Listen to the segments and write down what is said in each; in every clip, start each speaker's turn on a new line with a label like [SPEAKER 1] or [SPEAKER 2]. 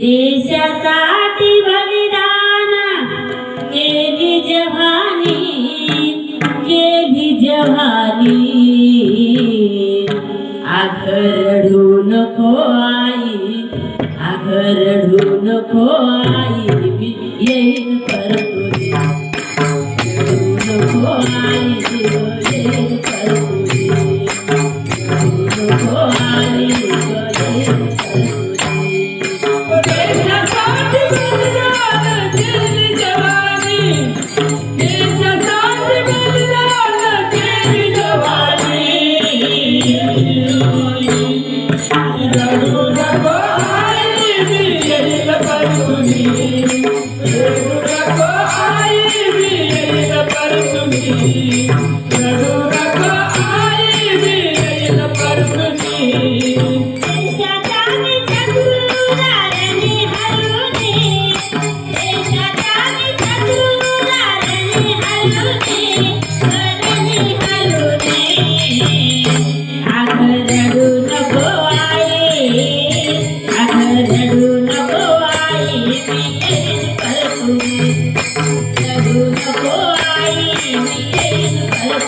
[SPEAKER 1] देशासाठी बलिदान. केली जवानी केली जवानी आघरडू नको आई आघरडू नको आई. मी येईन नको आई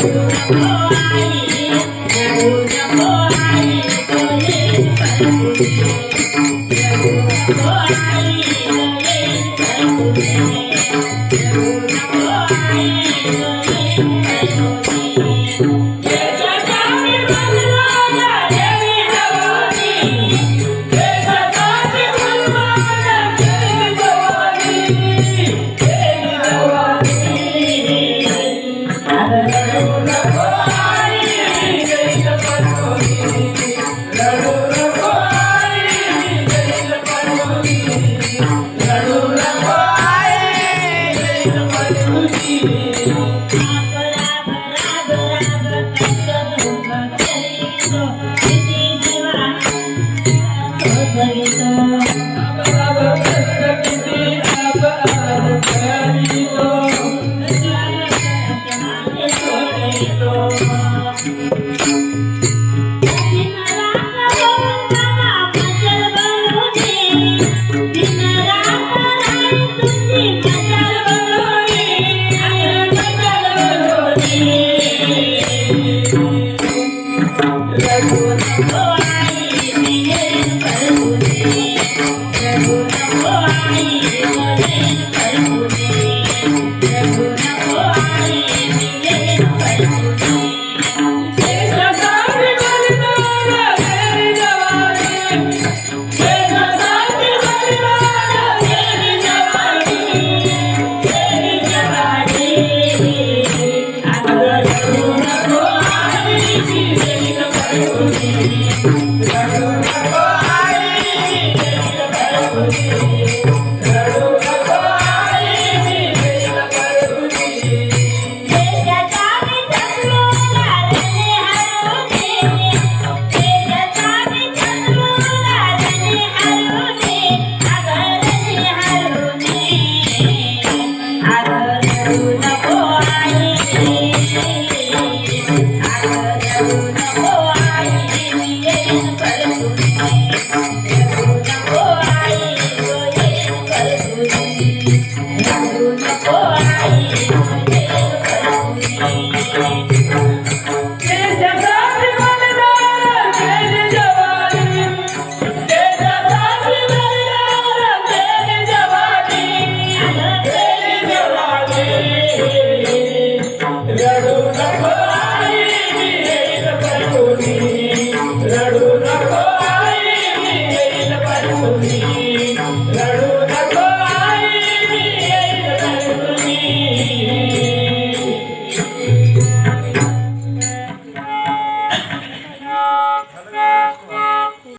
[SPEAKER 2] そうです。